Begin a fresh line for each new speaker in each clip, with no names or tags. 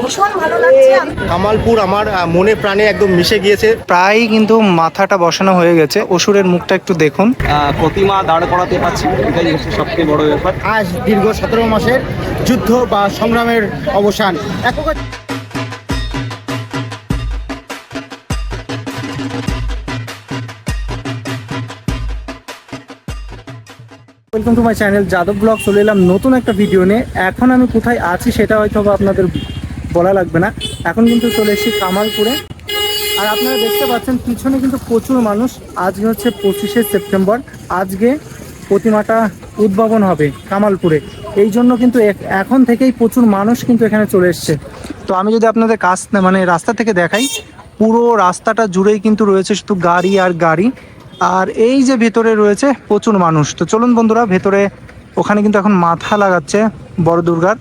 ভীষণ ভালো লাগছে।
কামালপুর আমার মনে প্রাণে একদম মিশে গিয়েছে।
প্রায় কিন্তু মাথাটা বসানো হয়ে গেছে। অসুরের মুখটা একটু দেখুন।
প্রতিমা দাঁড় করাতে পারছি এটাই হচ্ছে সবথেকে বড় ব্যাপার।
আজ দীর্ঘ সতেরো মাসের যুদ্ধ বা সংগ্রামের অবসান। এক
welcome to my channel Yadav blog চলে এলাম নতুন একটা ভিডিও নিয়ে। এখন আমি কোথায় আছি সেটা হয়তো বা আপনাদের বলা লাগবে না। এখন কিন্তু চলে এসেছি কামালপুরে। আর আপনারা দেখতে পাচ্ছেন, পিছনে কিন্তু প্রচুর মানুষ। আজকে হচ্ছে পঁচিশে সেপ্টেম্বর। আজকে প্রতিমাটা উদ্ভাবন হবে কামালপুরে। এই জন্য কিন্তু এখন থেকেই প্রচুর মানুষ কিন্তু এখানে চলে এসছে। তো আমি যদি আপনাদের কাছ মানে রাস্তা থেকে দেখাই, পুরো রাস্তাটা জুড়েই কিন্তু রয়েছে শুধু গাড়ি আর গাড়ি। আর এই যে ভেতরে রয়েছে প্রচুর মানুষ। তো চলুন বন্ধুরা, ভেতরে ওখানে কিন্তু এখন মাথা লাগাচ্ছে বড় দুর্গার।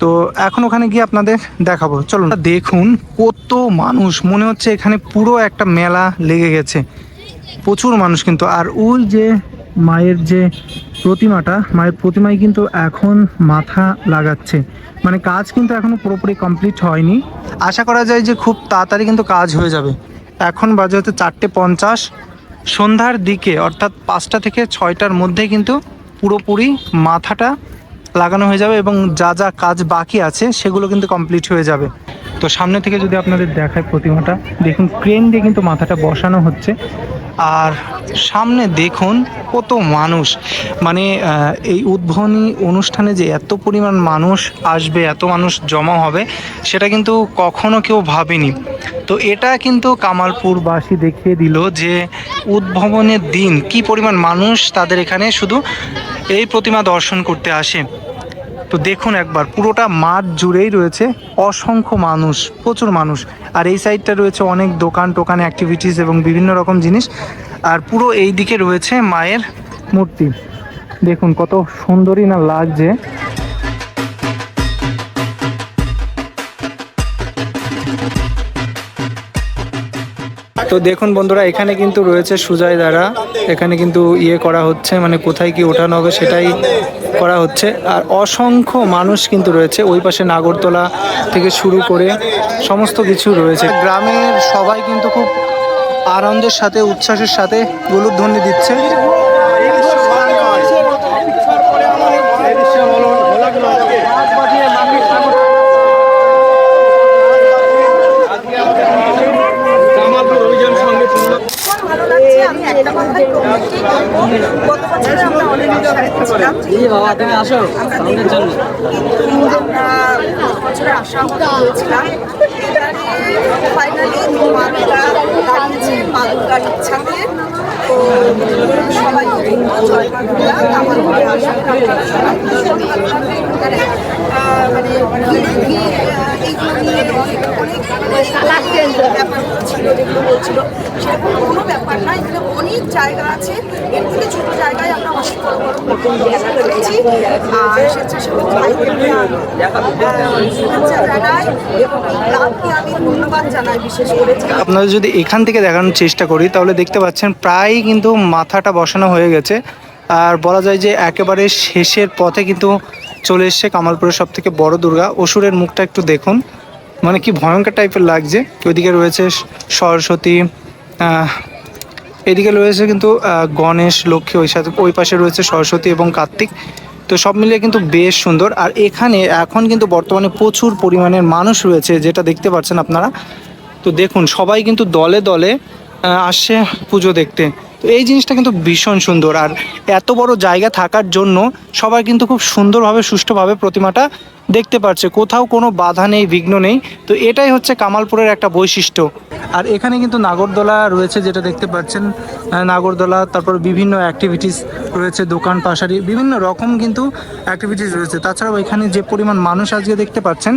তো এখন ওখানে গিয়ে আপনাদের দেখাবো। চলুন। দেখুন কত মানুষ, মনে হচ্ছে এখানে পুরো একটা মেলা লেগে গেছে। প্রচুর মানুষ কিন্তু, আর ওই যে মায়ের যে প্রতিমাটা, মায়ের প্রতিমায় কিন্তু এখন মাথা লাগাচ্ছে। মানে কাজ কিন্তু এখনও পুরোপুরি কমপ্লিট হয়নি। আশা করা যায় যে খুব তাড়াতাড়ি কিন্তু কাজ হয়ে যাবে। এখন বাজে হচ্ছে চারটে পঞ্চাশ। সন্ধ্যার দিকে, অর্থাৎ পাঁচটা থেকে ছয়টার মধ্যে কিন্তু পুরোপুরি মাথাটা লাগানো হয়ে যাবে এবং যা যা কাজ বাকি আছে সেগুলো কিন্তু কমপ্লিট হয়ে যাবে। তো সামনে থেকে যদি আপনাদের দেখায় প্রতিমাটা, দেখুন ক্রেন দিয়ে কিন্তু মাথাটা বসানো হচ্ছে। আর সামনে দেখুন কত মানুষ। মানে এই উদ্বোধনী অনুষ্ঠানে যে এত পরিমাণ মানুষ আসবে, এত মানুষ জমা হবে, সেটা কিন্তু কখনো কেউ ভাবেনি। তো এটা কিন্তু কামালপুরবাসী দেখিয়ে দিল যে উদ্ভাবনের দিন, কি পরিমাণ মানুষ তাদের এখানে শুধু এই প্রতিমা দর্শন করতে আসে। তো দেখুন একবার, পুরোটা মাঠ জুড়েই রয়েছে। অসংখ্য মানুষ, প্রচুর মানুষ। আর এই সাইডটা রয়েছে অনেক দোকান টোকান অ্যাক্টিভিটিস এবং বিভিন্ন রকম জিনিস। আর পুরো এই দিকে রয়েছে মায়ের মূর্তি। দেখুন কত সুন্দরী না লাগছে। তো দেখুন বন্ধুরা, এখানে কিন্তু রয়েছে সুজয় দ্বারা এখানে কিন্তু ইয়ে করা হচ্ছে মানে কোথায় কি ওঠানো হবে সেটাই করা হচ্ছে। আর অসংখ্য মানুষ কিন্তু রয়েছে ওই পাশে নাগরতলা থেকে শুরু করে সমস্ত কিছু রয়েছে। গ্রামের সবাই কিন্তু খুব আনন্দের সাথে, উচ্ছ্বাসের সাথে গোলুধ্বনি দিচ্ছে
ভীষণ ভালো লাগছে আমি একটা কথাই প্রমোটই করব গত বছরে আমরা অনেক আশায় ছিলাম
বাবা তুমি আসো আমাদের জন্য।
বছরে আশাহত হয়েছিলাম। ফাইনালি মাতা দাঁড়িয়েছে মা ইচ্ছাতে। তো সবাই জয় আমার আশা মানে কি, আহ, এইগুলো নিয়ে যে
যদি এখান থেকে দেখানোর চেষ্টা করি, তাহলে দেখতে পাচ্ছেন প্রায় কিন্তু মাথাটা বসানো হয়ে গেছে। আর বলা যায় যে একেবারে শেষের পথে কিন্তু চলে এসছে কামালপুরের সব থেকে বড় দুর্গা। অসুরের মুখটা একটু দেখুন। মানে কি ভয়ঙ্কর টাইপের লাগছে। ওইদিকে রয়েছে সরস্বতী এদিকে রয়েছে কিন্তু গণেশ, লক্ষ্মী, ওই সাথে ওই পাশে রয়েছে সরস্বতী এবং কার্তিক। তো সব মিলিয়ে কিন্তু বেশ সুন্দর। আর এখানে এখন কিন্তু বর্তমানে প্রচুর পরিমাণের মানুষ রয়েছে, যেটা দেখতে পাচ্ছেন আপনারা। তো দেখুন, সবাই কিন্তু দলে দলে আসছে পুজো দেখতে। তো এই জিনিসটা কিন্তু ভীষণ সুন্দর। আর এত বড় জায়গা থাকার জন্য সবাই কিন্তু খুব সুন্দরভাবে, সুষ্ঠুভাবে প্রতিমাটা দেখতে পাচ্ছে কোথাও কোনো বাধা নেই, বিঘ্ন নেই। তো এটাই হচ্ছে কামালপুরের একটা বৈশিষ্ট্য। আর এখানে কিন্তু নাগরদোলা রয়েছে, যেটা দেখতে পাচ্ছেন। নাগরদোলা, তারপর বিভিন্ন অ্যাক্টিভিটিস রয়েছে, দোকান, পাশারি, বিভিন্ন রকম কিন্তু অ্যাক্টিভিটিস রয়েছে। তাছাড়াও এখানে যে পরিমাণ মানুষ আজকে দেখতে পাচ্ছেন,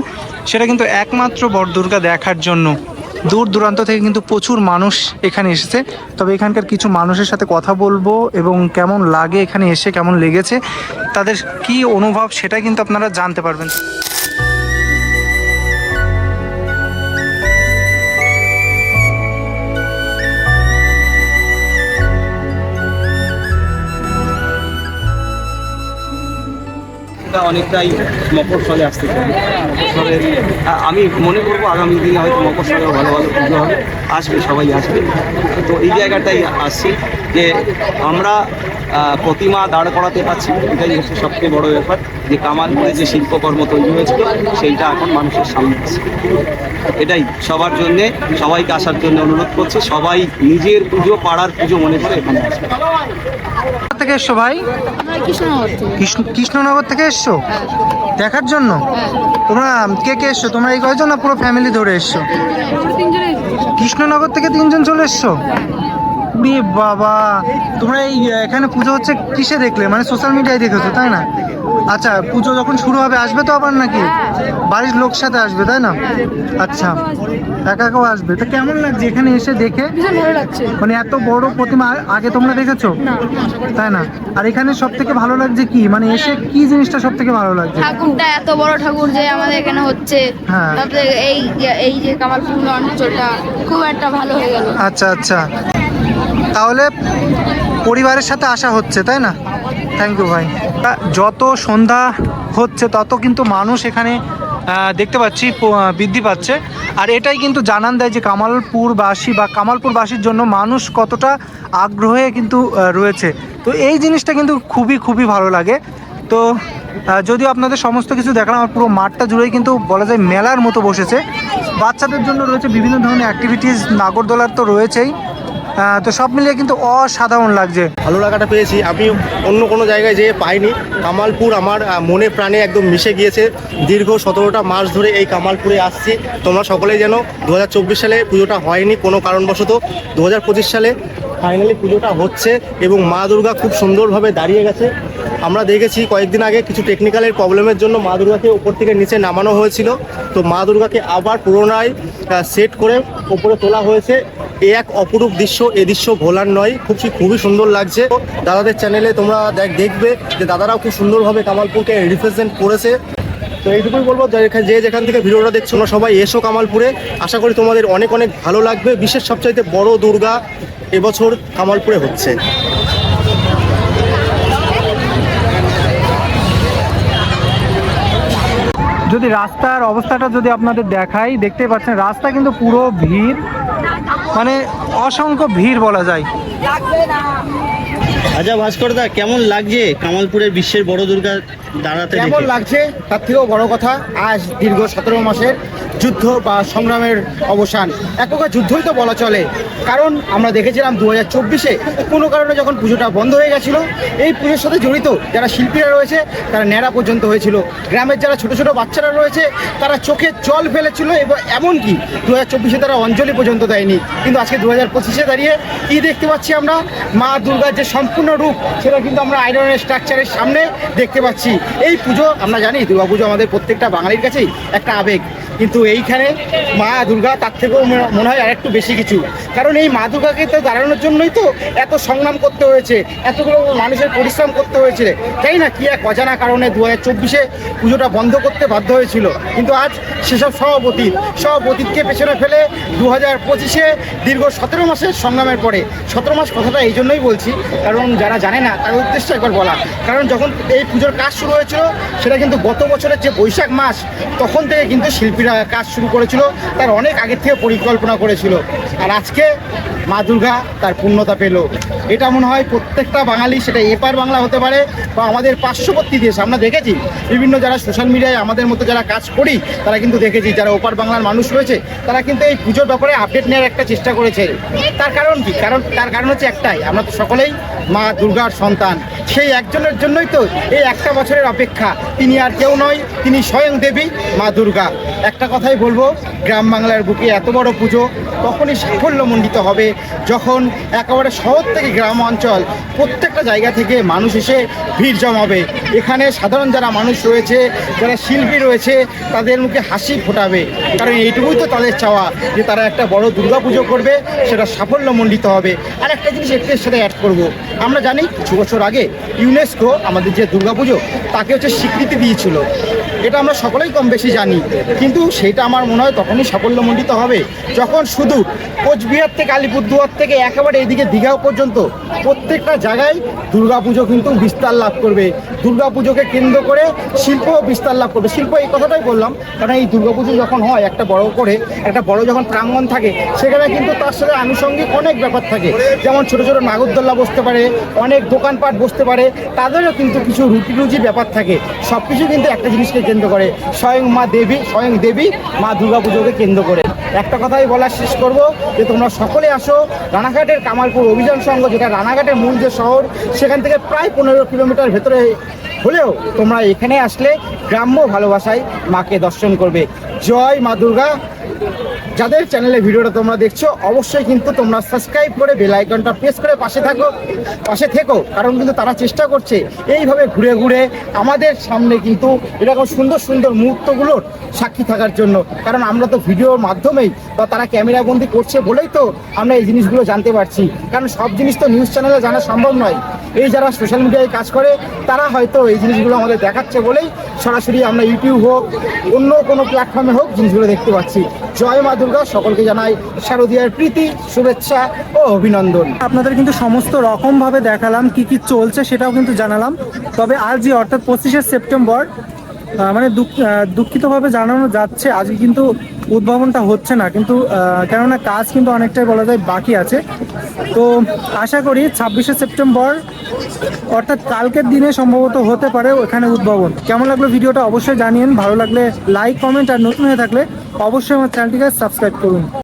সেটা কিন্তু একমাত্র বড়দুর্গা দেখার জন্য। দূর দূরান্ত থেকে কিন্তু প্রচুর মানুষ এখানে এসেছে। তবে এখানকার কিছু মানুষের সাথে কথা বলব এবং কেমন লাগে এখানে এসে, কেমন লেগেছে, তাদের কি অনুভব সেটা কিন্তু আপনারা জানতে পারবেন।
অনেকটাই মকরস্থলে আসতে চাই আমি মনে করব আগামী দিনে হয়তো মকরস্থলেও ভালো ভালো পুজো হবে। আসবে, সবাই আসবে। তো এই জায়গাটাই আসছি যে আমরা প্রতিমা দাঁড় করাতে পারছি এটাই হচ্ছে সবচেয়ে বড় ব্যাপার। যে কামালপুরে যে শিল্পকর্ম তৈরি হয়েছিল, সেইটা এখন মানুষের সামনে আসছে। এটাই সবার জন্যে, সবাইকে আসার জন্য অনুরোধ করছি। সবাই নিজের পুজো, পাড়ার পুজো মনে করে এখানে আসবে।
থেকে এসছো ভাই?
কৃষ্ণনগর থেকে।
কৃষ্ণ কৃষ্ণনগর থেকে এসছো?
হ্যাঁ।
দেখার জন্য?
হ্যাঁ।
তোমরা কে কে এসছো? তোমরা এই কয়জন না পুরো ফ্যামিলি ধরে এসছো? কৃষ্ণনগর থেকে তিনজন চলে এসছো? রে বাবা! তোমরা এই এখানে পুজো হচ্ছে কিসে দেখলে? মানে সোশ্যাল মিডিয়ায় দেখেছ তাই না? আচ্ছা পুজো যখন শুরু হবে আসবে তো আবার নাকি? বাড়ির লোক সাথে আসবে তাই না? আচ্ছা একা একাও আসবে। তো কেমন লাগছে এখানে এসে দেখে? মানে এত বড় প্রতিমা আগে তোমরা দেখেছ? তাই না? আর এখানে সব থেকে ভালো লাগছে কি? মানে এসে কি জিনিসটা সব থেকে ভালো লাগছে?
ঠাকুরটা এত বড় ঠাকুর যে আমাদের এখানে হচ্ছে।
হ্যাঁ।
তারপরে এই এই যে কামালপুর অঞ্চলটা খুব একটা ভালো হয়ে গেল।
আচ্ছা আচ্ছা। তাহলে পরিবারের সাথে আসা হচ্ছে তাই না? থ্যাংক ইউ ভাই যত সন্ধ্যা হচ্ছে, তত কিন্তু মানুষ এখানে দেখতে পাচ্ছি বৃদ্ধি পাচ্ছে। আর এটাই কিন্তু জানান দেয় যে কামালপুরবাসী বা কামালপুরবাসীর জন্য মানুষ কতটা আগ্রহে কিন্তু রয়েছে। তো এই জিনিসটা কিন্তু খুবই খুবই ভালো লাগে। তো যদিও আপনাদের সমস্ত কিছু দেখালাম, আমার পুরো মাঠটা জুড়েই কিন্তু বলা যায় মেলার মতো বসেছে। বাচ্চাদের জন্য রয়েছে বিভিন্ন ধরনের অ্যাক্টিভিটিস নাগরদোলার তো রয়েছেই। তো সব মিলিয়ে কিন্তু অসাধারণ লাগছে।
ভালো লাগাটা পেয়েছি। আমি অন্য কোনো জায়গায় যেয়ে পাইনি। কামালপুর আমার মনে প্রাণে একদম মিশে গিয়েছে। দীর্ঘ সতেরোটা মাস ধরে এই কামালপুরে আসছি। তোমরা সকলেই যেন দু হাজার চব্বিশ সালে পুজোটা হয়নি কোনো কারণবশত। দু হাজার পঁচিশ সালে ফাইনালি পুজোটা হচ্ছে এবং মা দুর্গা খুব সুন্দরভাবে দাঁড়িয়ে গেছে। আমরা দেখেছি কয়েকদিন আগে কিছু টেকনিক্যালের প্রবলেমের জন্য মা দুর্গাকে ওপর থেকে নিচে নামানো হয়েছিল। তো মা দুর্গাকে আবার পুনরায় সেট করে ওপরে তোলা হয়েছে। এ এক অপরূপ দৃশ্য, এ দৃশ্য ভোলার নয়, খুব খুবই সুন্দর লাগছে। দাদাদের চ্যানেলে তোমরা দেখ- দেখবে যে দাদারাও খুব সুন্দরভাবে কামালপুরকে রিপ্রেজেন্ট করেছে। তো এইটুকুই বলব, যে যেখান- থেকে ভিডিওটা দেখছ না, সবাই এসো কামালপুরে। আশা করি তোমাদের অনেক অনেক ভালো লাগবে। বিশেষ সবচাইতে বড় দুর্গা এবছর কামালপুরে হচ্ছে।
যদি রাস্তার অবস্থাটা যদি আপনাদের দেখাই দেখতে পাচ্ছেন, রাস্তা কিন্তু পুরো ভিড়। মানে অসংখ্য ভিড় বলা যায়।
আচ্ছা ভাস্করদা কেমন লাগছে কামালপুরের বিশ্বের বড় দুর্গা দাঁড়াতে
কেমন লাগছে? তার থেকেও বড় কথা আজ দীর্ঘ সতেরো মাসের যুদ্ধ বা সংগ্রামের অবসান। এক প্রকার যুদ্ধই তো বলা চলে। কারণ আমরা দেখেছিলাম দু হাজার চব্বিশে কোনো কারণে যখন পুজোটা বন্ধ হয়ে গেছিল এই পুজোর সাথে জড়িত যারা শিল্পীরা রয়েছে তারা ন্যাড়া পর্যন্ত হয়েছিল। গ্রামের যারা ছোট ছোট বাচ্চারা রয়েছে তারা চোখে জল ফেলেছিল এবং এমনকি দু হাজার চব্বিশে তারা অঞ্জলি পর্যন্ত দেয়নি। কিন্তু আজকে দু হাজার পঁচিশে দাঁড়িয়ে কী দেখতে পাচ্ছি আমরা? মা দুর্গার যে সম্পূর্ণ রূপ, সেটা কিন্তু আমরা আয়রনের স্ট্রাকচারের সামনে দেখতে পাচ্ছি। এই পুজো, আমরা জানি দুর্গা পুজো আমাদের প্রত্যেকটা বাঙালির কাছেই একটা আবেগ। কিন্তু এইখানে মা দুর্গা তার থেকেও মনে- হয় আরেকটু বেশি কিছু। কারণ এই মা দুর্গাকে তো দাঁড়ানোর জন্যই তো এত সংগ্রাম করতে হয়েছে, এতগুলো মানুষের পরিশ্রম করতে হয়েছে। তাই না? কি এক অজানা কারণে দু হাজার চব্বিশে পুজোটা বন্ধ করতে বাধ্য হয়েছিল। কিন্তু আজ সেসব সভাপতি সভাপতিকে পেছনে ফেলে দু হাজার পঁচিশে দীর্ঘ সতেরো মাসের সংগ্রামের পরে, সতেরো মাস কথাটা এই জন্যই বলছি, কারণ যারা জানে না তার উদ্দেশ্য একবার বলা। কারণ যখন এই পুজোর কাজ শুরু হয়েছিল, সেটা কিন্তু গত বছরের যে বৈশাখ মাস, তখন থেকে কিন্তু কাজ শুরু করেছিল, তার অনেক আগের থেকে পরিকল্পনা করেছিল। আর আজকে মা দুর্গা তার পূর্ণতা পেল। এটা মনে হয় প্রত্যেকটা বাঙালি সেটা এপার বাংলা হতে পারে বা আমাদের পার্শ্ববর্তী দেশ। আমরা দেখেছি, বিভিন্ন যারা সোশ্যাল মিডিয়ায় আমাদের মতো যারা কাজ করি, তারা কিন্তু দেখেছি, যারা ওপার বাংলার মানুষ রয়েছে, তারা কিন্তু এই পুজোর ব্যাপারে আপডেট নেওয়ার একটা চেষ্টা করেছে। তার কারণ কি? কারণ, তার কারণ হচ্ছে একটাই, আমরা তো সকলেই মা দুর্গার সন্তান। সেই একজনের জন্যই তো এই একটা বছরের অপেক্ষা। তিনি আর কেউ নয়, তিনি স্বয়ং দেবী মা দুর্গা। একটা কথাই বলব, গ্রাম বাংলার বুকে এত বড় পুজো তখনই সাফল্যমণ্ডিত হবে যখন একেবারে শহর থেকে গ্রাম অঞ্চল প্রত্যেকটা জায়গা থেকে মানুষ এসে ভিড় জমাবে। এখানে সাধারণ যারা মানুষ রয়েছে, যারা শিল্পী রয়েছে, তাদের মুখে হাসি ফোটাবে। কারণ এইটুকুই তো তাদের চাওয়া, যে তারা একটা বড় দুর্গা পুজো করবে, সেটা সাফল্যমণ্ডিত হবে। আর একটা জিনিস একটু সাথে অ্যাড করব। আমরা জানি, কিছু বছর আগে ইউনেস্কো আমাদের যে দুর্গা পুজো, তাকে হচ্ছে স্বীকৃতি দিয়েছিল। এটা আমরা সকলেই কম বেশি জানি। কিন্তু সেটা আমার মনে হয় তখনই সাফল্যমণ্ডিত হবে। যখন শুধু কোচবিহার থেকে আলিপুরদুয়ার থেকে একেবারে এদিকে দীঘাও পর্যন্ত প্রত্যেকটা জায়গায় দুর্গাপুজো কিন্তু বিস্তার লাভ করবে। দুর্গাপুজোকে কেন্দ্র করে শিল্প বিস্তার লাভ করবে। শিল্প এই কথাটাই বললাম, কারণ এই দুর্গাপুজো যখন হয় একটা বড় করে, একটা বড় যখন প্রাঙ্গণ থাকে, সেখানে কিন্তু তার সাথে আনুষঙ্গিক অনেক ব্যাপার থাকে। যেমন ছোট ছোট নাগরদোল্লা বসতে পারে, অনেক দোকানপাট বসতে পারে, তাদেরও কিন্তু কিছু রুটি রুজি ব্যাপার থাকে। সব কিছু কিন্তু একটা জিনিসকে কেন্দ্র করে। স্বয়ং মা দেবী, স্বয়ং দেবী মা দুর্গা পুজোকে কেন্দ্র করে। একটা কথাই বলা শেষ করব, যে তোমরা সকলে আসো, রানাঘাটের কামালপুর অভিযান সংঘ, যেটা রানাঘাটের মূল যে শহর, সেখান থেকে প্রায় পনেরো কিলোমিটার ভেতরে হলেও তোমরা এখানে আসলে গ্রাম্য ভালোবাসায় মাকে দর্শন করবে। জয় মা দুর্গা। যাদের চ্যানেলে ভিডিওটা তোমরা দেখছ, অবশ্যই কিন্তু তোমরা সাবস্ক্রাইব করে বেল আইকনটা প্রেস করে পাশে থাকো, পাশে থেকো, কারণ কিন্তু তারা চেষ্টা করছে এইভাবে ঘুরে ঘুরে আমাদের সামনে কিন্তু এরকম সুন্দর সুন্দর মুহূর্তগুলোর সাক্ষী থাকার জন্য। কারণ আমরা তো ভিডিওর মাধ্যমেই বা তারা ক্যামেরাবন্দি করছে বলেই তো আমরা এই জিনিসগুলো জানতে পারছি। কারণ সব জিনিস তো নিউজ চ্যানেলে জানা সম্ভব নয়। এই যারা সোশ্যাল মিডিয়ায় কাজ করে, তারা হয়তো এই জিনিসগুলো আমাদের দেখাচ্ছে বলেই সরাসরি আমরা ইউটিউব হোক, অন্য কোনো প্ল্যাটফর্মে হোক জিনিসগুলো দেখতে পাচ্ছি। জয় মা দুর্গা, সকলকে জানাই শারদীয়ার প্রীতি, শুভেচ্ছা ও অভিনন্দন।
আপনাদের কিন্তু সমস্ত রকমভাবে দেখালাম, কি কি চলছে সেটাও কিন্তু জানালাম। তবে আজই অর্থাৎ পঁচিশে সেপ্টেম্বর মানে দুঃখ- ভাবে দুঃখিতভাবে জানানো যাচ্ছে। আজকে কিন্তু উদ্ভাবনটা হচ্ছে না, কিন্তু কেননা কাজ কিন্তু অনেকটাই বলা যায় বাকি আছে। তো আশা করি ছাব্বিশে সেপ্টেম্বর, অর্থাৎ কালকের দিনে সম্ভবত হতে পারে ওখানে উদ্ভাবন। কেমন লাগল ভিডিওটা অবশ্যই জানিয়েন। ভালো লাগলে লাইক কমেন্ট আর নতুন হয়ে থাকলে অবশ্যই আমার চ্যানেলটিকে সাবস্ক্রাইব করুন।